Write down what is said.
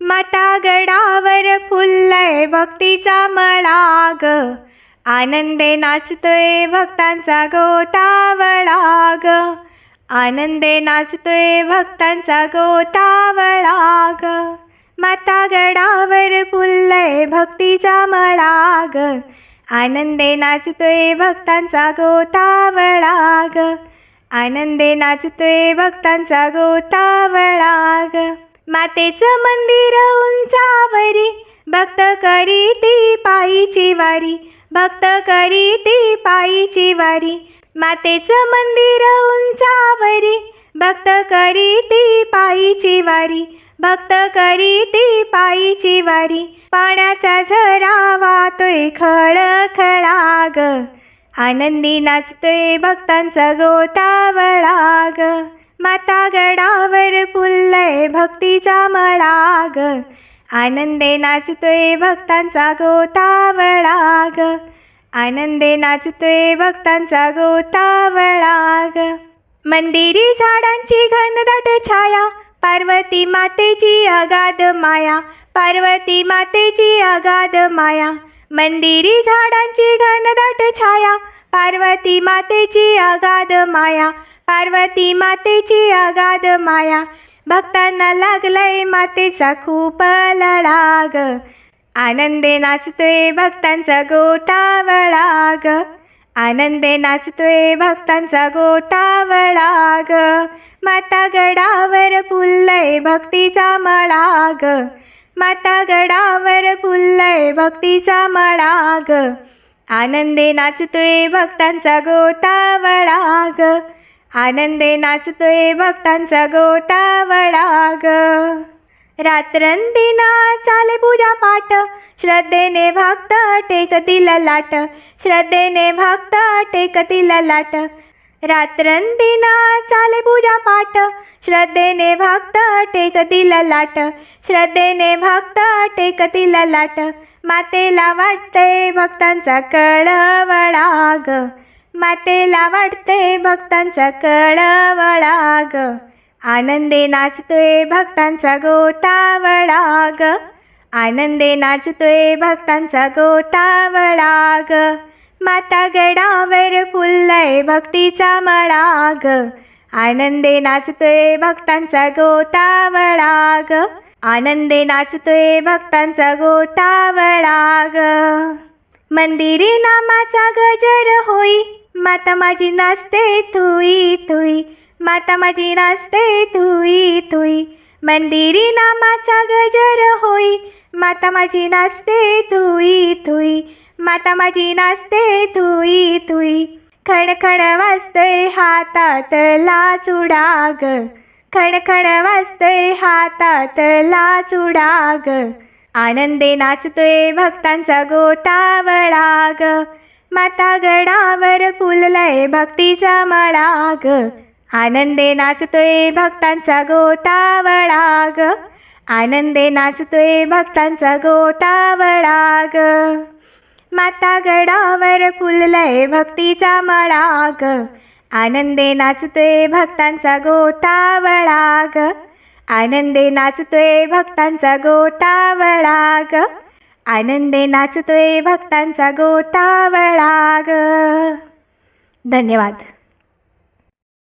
माता गडावर फुललाय भक्तीचा मळाग. आनंदे नाचतोय भक्तांचा गोतावळाग. आनंदे नाचतोय भक्तांचा गोतावळाग. ग माता गडावर फुललाय भक्तीचा मळाग. आनंदे नाचतोय भक्तांचा गोतावळाग. आनंदे नाचतोय भक्तांचा गोतावळाग. मातेचं मंदिर उंचावरी. भक्त करी ती पायीची वारी. भक्त करी ती पायीची वारी. मातेचं मंदिर उंचावरी. भक्त करी ती पायीची वारी. भक्त करी ती पायीची वारी. पाण्याचा झरा वाहतोय खळखळा ग आनंदी नाचतोय भक्तांचा गोतावळा ग माता गडावर फुललय भक्तीचा मळा ग आनंदे नाचतोय भक्तांचा गोतावळा ग आनंदे नाचतोय भक्तांचा गोतावळा ग मंदिरी झाडांची घनदाट छाया पार्वती मातेची अगाध माया पार्वती मातेची अगाध माया. मंदिरी झाडांची घनदाट छाया पार्वती मातेची अगाध माया पार्वती मातेची अगाध माया. भक्तांना लागलंय मातेचा खूप लळाग आनंदे नाचतोय भक्तांचा गोतावळा ग आनंदे नाचतोय भक्तांचा गोतावळा वळाग माता गडावर फुललय भक्तीचा मळाग. माता गडावर फुललय भक्तीचा मळाग. आनंदे नाचतोय भक्तांचा गोतावळा वळाग आनंदे नाचतोय भक्तांचा गोतावळा ग. रात्रंदिना चाले पूजा पाठ श्रद्धेने भक्त टेकतील लाट श्रद्धेने भक्त टेकतील लाट. रात्रंदिना चाले पूजा पाठ श्रद्धेने भक्त टेकतील लाट श्रद्धेने भक्त टेकतील लाट. मातेला वाटते भक्तांचा कळवळा ग. मातेला वाटते भक्तांचा कळवळा ग आनंदे नाचतोय भक्तांचा गोतावळा ग आनंदे नाचतोय भक्तांचा गोतावळा ग माता गडावर फुललाय भक्तीचा मळा ग आनंदे नाचतोय भक्तांचा गोतावळा ग आनंदे नाचतोय भक्तांचा गोतावळा ग मंदिरी नामाचा गजर होई. माता माझी नाचते तुई तुई. माता माझी नाचते तुई तुई. मंदिरी नामाचा गजर होई. माता माझी नाचते तुई तुई. माता माझी नाचते तुई तुई. खणखण वाजतोय हातात लाचुडा ग खणखण वाजतोय हातात चुडाग आनंदे नाचतोय भक्तांचा गोतावळा माता गडावर फुललय भक्तीचा मळा ग आनंदे नाचतोय भक्तांचा गोतावळा ग आनंदे नाचतोय भक्तांचा गोतावळा ग माता गडावर फुललय भक्तीचा मळा ग आनंदे नाचतोय भक्तांचा गोतावळा ग आनंदे नाचतोय भक्तांचा गोतावळा ग आनंदे नाचतोय भक्तांचा गोतावळा ग. धन्यवाद.